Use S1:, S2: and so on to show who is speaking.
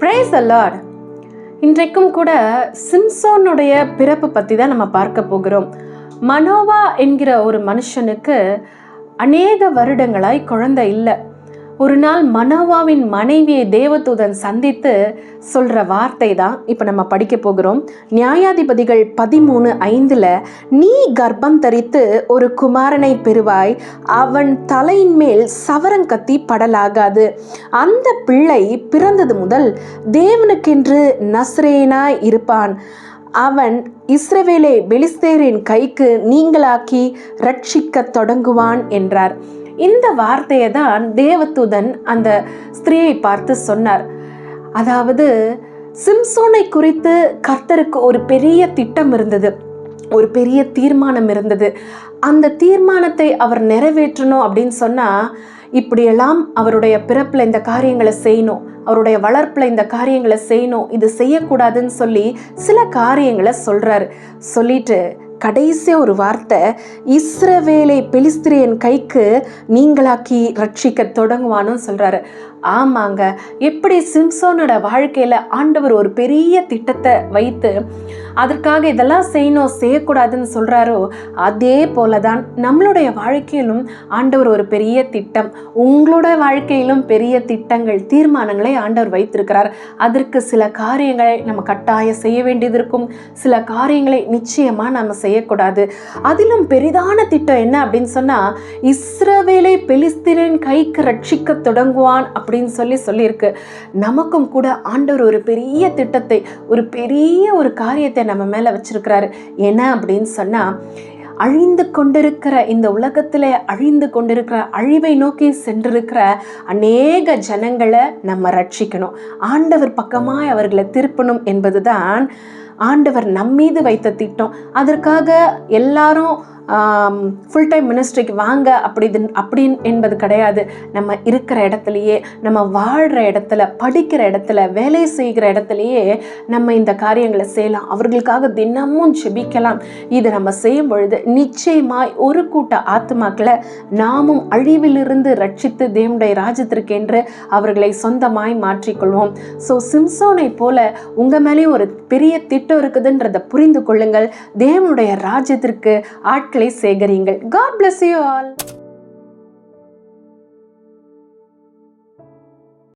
S1: Prays Lord இன்றைக்கும் கூட சிம்சோனுடைய பிறப்பு பற்றி தான் நம்ம பார்க்க போகிறோம். மனோவா என்கிற ஒரு மனுஷனுக்கு அநேக வருடங்களாய் குழந்தை இல்லை. ஒரு நாள் மனோவாவின் மனைவியை தேவதூதன் சந்தித்து சொல்கிற வார்த்தை தான் இப்போ நம்ம படிக்க போகிறோம். நியாயாதிபதிகள் பதிமூணு ஐந்தில் நீ கர்ப்பம் தரித்து ஒரு குமாரனை பெறுவாய். அவன் தலையின் மேல் சவரங்கத்தி படலாகாது. அந்த பிள்ளை பிறந்தது முதல் தேவனுக்கென்று நஸ்ரேனாய் இருப்பான். அவன் இஸ்ரவேலை பெலிஸ்தேரின் கைக்கு நீங்களாக்கி ரட்சிக்கத் தொடங்குவான் என்றார். இந்த வார்த்தையை தான் தேவதூதன் அந்த ஸ்திரீயை பார்த்து சொன்னார். அதாவது சிம்சோனை குறித்து கர்த்தருக்கு ஒரு பெரிய திட்டம் இருந்தது. ஒரு பெரிய தீர்மானம் இருந்தது. அந்த தீர்மானத்தை அவர் நிறைவேற்றணும் அப்படின்னு சொன்னால் இப்படியெல்லாம் அவருடைய பிறப்பில் இந்த காரியங்களை செய்யணும் அவருடைய வளர்ப்பில் இந்த காரியங்களை செய்யணும் இது செய்யக்கூடாதுன்னு சொல்லி சில காரியங்களை சொல்கிறாரு சொல்லிட்டு கடைசி ஒரு வார்த்தை இஸ்ரவேலை பெலிஸ்திரியன் கைக்கு நீங்களாக்கி ரட்சிக்க தொடங்குவான்னு சொல்கிறாரு ஆமாங்க எப்படி சிம்சோனோட வாழ்க்கையில் ஆண்டவர் ஒரு பெரிய திட்டத்தை வைத்து அதற்காக இதெல்லாம் செய்யணும் செய்யக்கூடாதுன்னு சொல்கிறாரோ அதே போல தான் நம்மளுடைய வாழ்க்கையிலும் ஆண்டவர் ஒரு பெரிய திட்டம் உங்களோட வாழ்க்கையிலும் பெரிய திட்டங்கள் தீர்மானங்களை ஆண்டவர் வைத்திருக்கிறார். அதற்கு சில காரியங்களை நம்ம கட்டாயம் செய்ய வேண்டியது இருக்கும். சில காரியங்களை நிச்சயமாக நம்ம செய்ய செய்யக்கூடாது. அதிலும் பெரிதான திட்டம் என்ன அப்படின்னு சொன்னால் இஸ்ரவேலை பெலிஸ்திரின் கைக்கு ரட்சிக்க தொடங்குவான் அப்படின்னு சொல்லி சொல்லியிருக்கு. நமக்கும் கூட ஆண்டவர் ஒரு பெரிய திட்டத்தை ஒரு பெரிய ஒரு காரியத்தை நம்ம மேலே வச்சிருக்கிறாரு. என்ன அப்படின்னு சொன்னால் அழிந்து கொண்டிருக்கிற இந்த உலகத்தில் அழிந்து கொண்டிருக்கிற அழிவை நோக்கி சென்றிருக்கிற அநேக ஜனங்களை நம்ம ரட்சிக்கணும். ஆண்டவர் பக்கமாய் அவர்களை திருப்பணும் என்பதுதான் ஆண்டவர் நம்மீது வைத்த திட்டம். அதற்காக எல்லாரும் ஃபுல் டைம் மினிஸ்ட்ரிக்கு வாங்க அப்படி அப்படின்னு என்பது கிடையாது. நம்ம இருக்கிற இடத்துலையே நம்ம வாழ்கிற இடத்துல படிக்கிற இடத்துல வேலை செய்கிற இடத்துலையே நம்ம இந்த காரியங்களை செய்யலாம். அவர்களுக்காக தினமும் ஜெபிக்கலாம். இது நம்ம செய்யும் பொழுது நிச்சயமாய் ஒரு கூட்ட ஆத்மாக்களை நாமும் அழிவிலிருந்து ரட்சித்து தேவனுடைய ராஜ்யத்திற்கென்று அவர்களை சொந்தமாய் மாற்றிக்கொள்வோம். ஸோ சிம்சோனை போல உங்கள் மேலேயும் ஒரு பெரிய திட்டம் இருக்குதுன்றதை புரிந்து கொள்ளுங்கள். தேவனுடைய ராஜ்யத்திற்கு ஆட்கள் சேகரியுங்கள் காட் bless you ஆல்